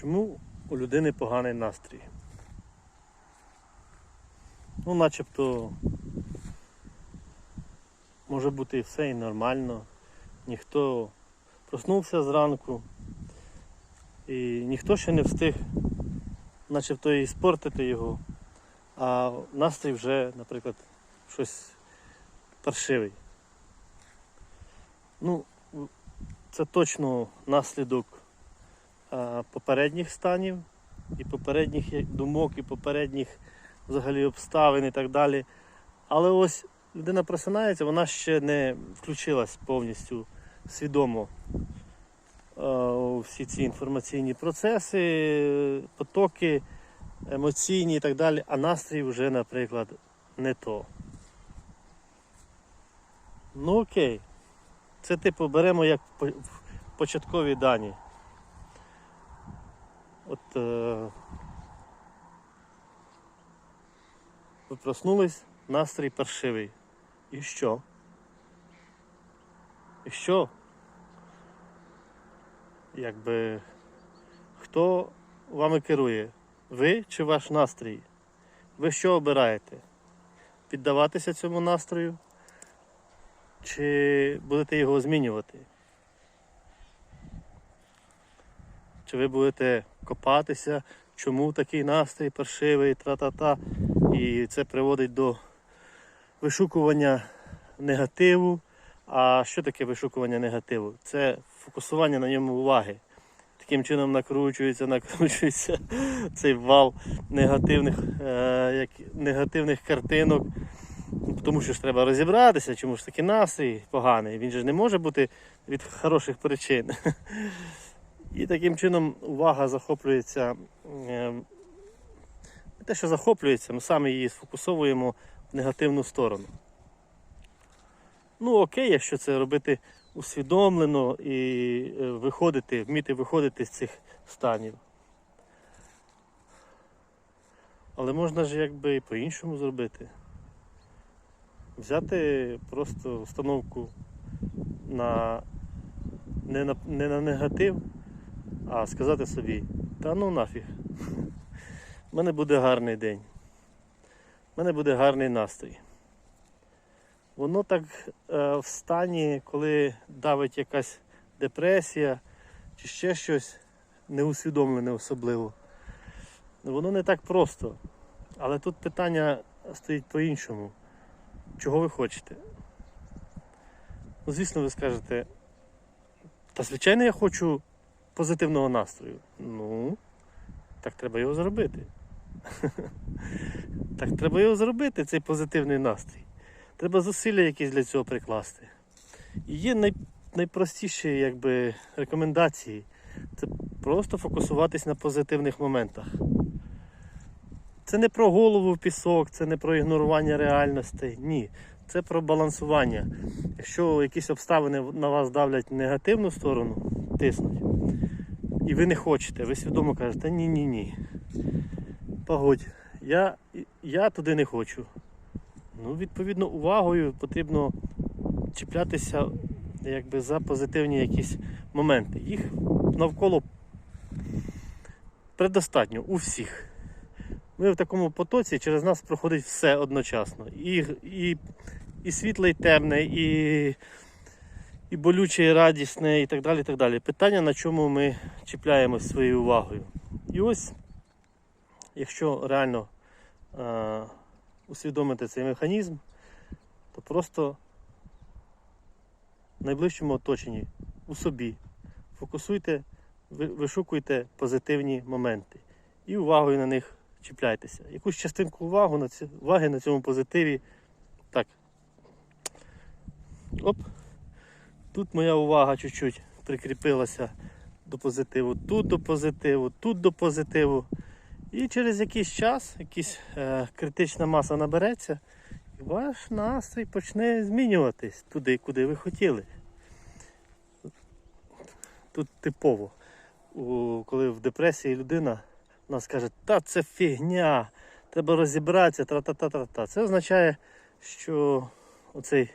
Чому у людини поганий настрій? Ну, начебто може бути і все і нормально. Ніхто проснувся зранку і ніхто ще не встиг начебто і спортити його, а настрій вже, наприклад, щось паршивий. Ну, це точно наслідок попередніх станів, і попередніх думок, і попередніх взагалі обставин і так далі. Але ось людина просинається, вона ще не включилась повністю свідомо е, у всі ці інформаційні процеси, потоки емоційні і так далі, а настрій вже, наприклад, не то. Ну окей. Це типу беремо як початкові дані. Е, ви проснулись, настрій паршивий. І що? І що? Якби хто вами керує? Ви чи ваш настрій? Ви що обираєте? Піддаватися цьому настрою? Чи будете його змінювати? Чи ви будете копатися, чому такий настрій паршивий, тра-та-та, і це приводить до вишукування негативу. А що таке вишукування негативу? Це фокусування на ньому уваги. Таким чином накручується, накручується цей вал негативних, е, як, негативних картинок. Тому що ж треба розібратися, чому ж такий настрій поганий. Він же не може бути від хороших причин. І таким чином увага захоплюється. Не те, що захоплюється, ми самі її сфокусовуємо в негативну сторону. Ну, окей, якщо це робити усвідомлено і е, виходити, вміти виходити з цих станів. Але можна ж якби і по-іншому зробити. Взяти просто установку на не на, не на негатив, а сказати собі, та ну нафіг. У мене буде гарний день. У мене буде гарний настрій. Воно так е, в стані, коли давить якась депресія чи ще щось неусвідомлене особливо. Воно не так просто. Але тут питання стоїть по-іншому. Чого ви хочете? Ну, звісно, ви скажете, та звичайно я хочу позитивного настрою. Ну, так треба його зробити. Так треба його зробити, цей позитивний настрій. Треба зусилля якісь для цього прикласти. І є най, найпростіші якби, рекомендації. Це просто фокусуватись на позитивних моментах. Це не про голову в пісок, це не про ігнорування реальностей. Ні. Це про балансування. Якщо якісь обставини на вас давлять негативну сторону, тиснуть, і ви не хочете, ви свідомо кажете, ні-ні ні. Погодь, я, я туди не хочу. Ну, відповідно, увагою потрібно чіплятися якби, за позитивні якісь моменти. Їх навколо предостатньо у всіх. Ми в такому потоці через нас проходить все одночасно. І, і, і світле, і темне, і, і болюче, і радісне, і так далі. і так далі. Питання, на чому ми чіпляємось своєю увагою. І ось, якщо реально е, усвідомити цей механізм, то просто в найближчому оточенні, у собі, фокусуйте, вишукуйте позитивні моменти і увагою на них чіпляйтеся. Якусь частинку увагу уваги на цьому позитиві. Так. Оп. Тут моя увага чуть-чуть прикріпилася до позитиву, тут до позитиву, тут до позитиву. І через якийсь час, якась е, критична маса набереться, і ваш настрій почне змінюватись туди, куди ви хотіли. Тут типово, у, коли в депресії людина вона скаже, та це фігня, треба розібратися, тра-та-та-та-та. Це означає, що оцей,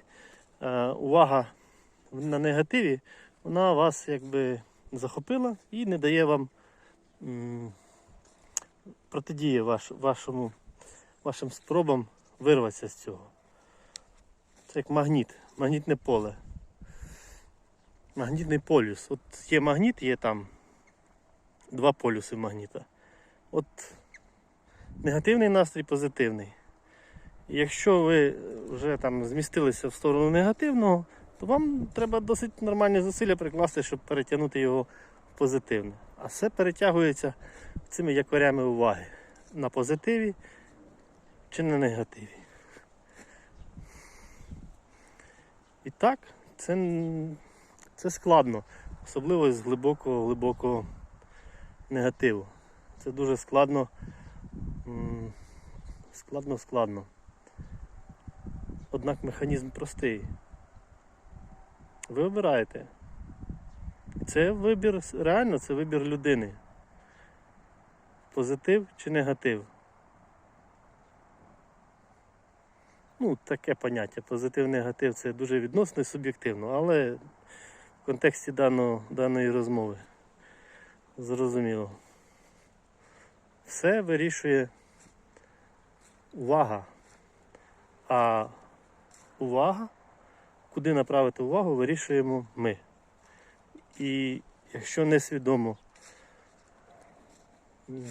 е, увага на негативі, вона вас якби захопила і не дає вам м, протидіє ваш, вашому, вашим спробам вирватися з цього. Це як магніт, магнітне поле. Магнітний полюс. От є магніт, є там два полюси магніта. От негативний настрій, позитивний. Якщо ви вже там змістилися в сторону негативного, то вам треба досить нормальні зусилля прикласти, щоб перетягнути його в позитивне. А все перетягується цими якорями уваги на позитиві чи на негативі. І так, це, це складно, особливо з глибокого глибокого негативу. Це дуже складно, складно, складно. Однак механізм простий. Ви обираєте. Це вибір, реально це вибір людини. Позитив чи негатив. Ну, таке поняття. Позитив, негатив це дуже відносно і суб'єктивно, але в контексті даного, даної розмови зрозуміло. Все вирішує увага. А увага, куди направити увагу, вирішуємо ми. І якщо несвідомо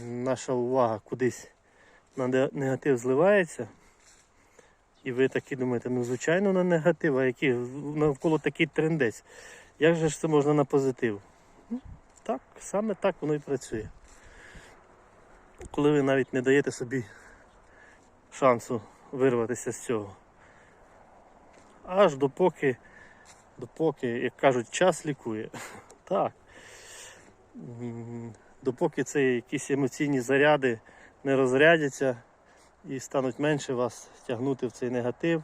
наша увага кудись на негатив зливається, і ви такі думаєте, ну звичайно на негатив, а який навколо такий трендець. Як же ж це можна на позитив? Ну, так, саме так воно і працює. Коли ви навіть не даєте собі шансу вирватися з цього. Аж допоки, допоки, як кажуть, час лікує. Так. Допоки це якісь емоційні заряди не розрядяться і стануть менше вас тягнути в цей негатив.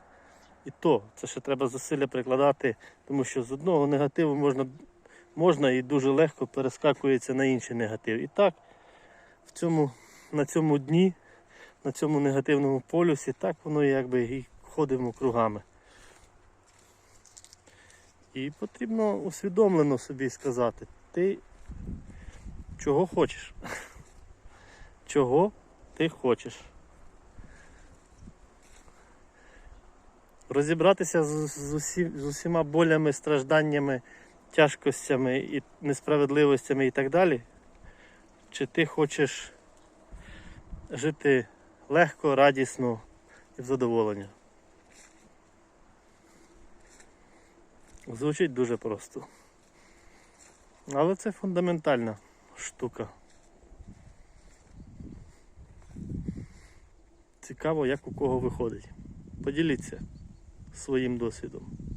І то, це ще треба зусилля прикладати, тому що з одного негативу можна, можна і дуже легко перескакується на інший негатив. І так, в цьому, на цьому дні, на цьому негативному полюсі, так воно якби і ходимо кругами. І потрібно усвідомлено собі сказати, ти чого хочеш? Чого ти хочеш? Розібратися з, з, усі, з усіма болями, стражданнями, тяжкостями і несправедливостями і так далі. Чи ти хочеш жити легко, радісно і в задоволення? Звучить дуже просто. Але це фундаментальна штука. Цікаво, як у кого виходить. Поділіться своїм досвідом.